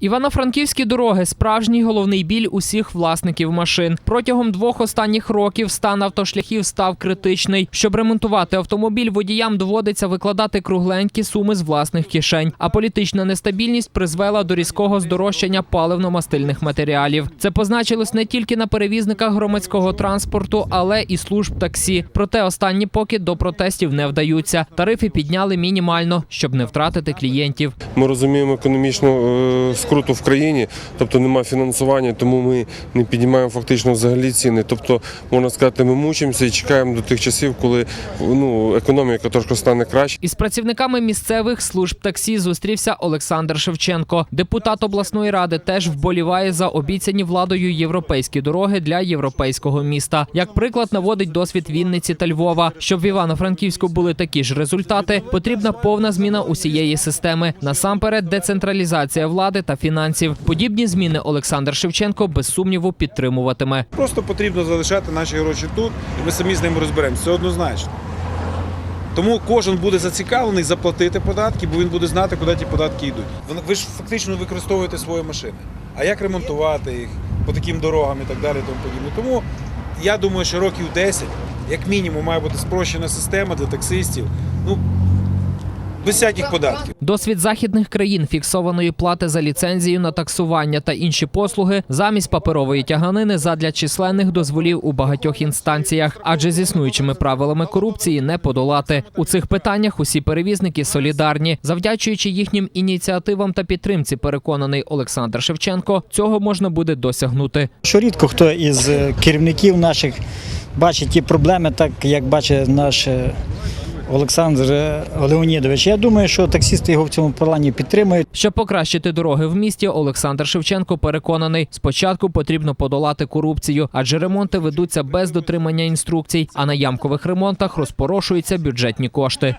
Івано-франківські дороги справжній головний біль усіх власників машин. Протягом двох останніх років стан автошляхів став критичний. Щоб ремонтувати автомобіль, водіям доводиться викладати кругленькі суми з власних кишень. А політична нестабільність призвела до різкого здорожчання паливно-мастильних матеріалів. Це позначилось не тільки на перевізниках громадського транспорту, але і служб таксі. Проте останні поки до протестів не вдаються. Тарифи підняли мінімально, щоб не втратити клієнтів. Ми розуміємо економічну скруту в країні, тобто немає фінансування, тому ми не піднімаємо фактично взагалі ціни. Тобто, можна сказати, ми мучимося і чекаємо до тих часів, коли ну, економіка трошки стане краще. Із працівниками місцевих служб таксі зустрівся Олександр Шевченко. Депутат обласної ради теж вболіває за обіцяні владою європейські дороги для європейського міста. Як приклад наводить досвід Вінниці та Львова. Щоб в Івано-Франківську були такі ж результати, потрібна повна зміна усієї системи. Насамперед, децентралізація влади та фінансів. Подібні зміни Олександр Шевченко без сумніву підтримуватиме. Просто потрібно залишати наші гроші тут, і ми самі з ними розберемося. Це однозначно. Тому кожен буде зацікавлений заплатити податки, бо він буде знати, куди ті податки йдуть. Ви- ж фактично використовуєте свої машини. А як ремонтувати їх по таким дорогам і так далі, і тому подібне. Тому я думаю, що років 10, як мінімум, має бути спрощена система для таксистів. Ну, без всяких податків. Досвід західних країн фіксованої плати за ліцензію на таксування та інші послуги замість паперової тяганини задля численних дозволів у багатьох інстанціях, адже з існуючими правилами корупції не подолати. У цих питаннях усі перевізники солідарні, завдячуючи їхнім ініціативам та підтримці, переконаний Олександр Шевченко, цього можна буде досягнути. Що рідко хто із е, керівників наших бачить ті проблеми, так як бачить наш е, Олександр е, Леонідович. Я думаю, що таксісти його в цьому плані підтримують. Щоб покращити дороги в місті, Олександр Шевченко переконаний, спочатку потрібно подолати корупцію, адже ремонти ведуться без дотримання інструкцій, а на ямкових ремонтах розпорошуються бюджетні кошти.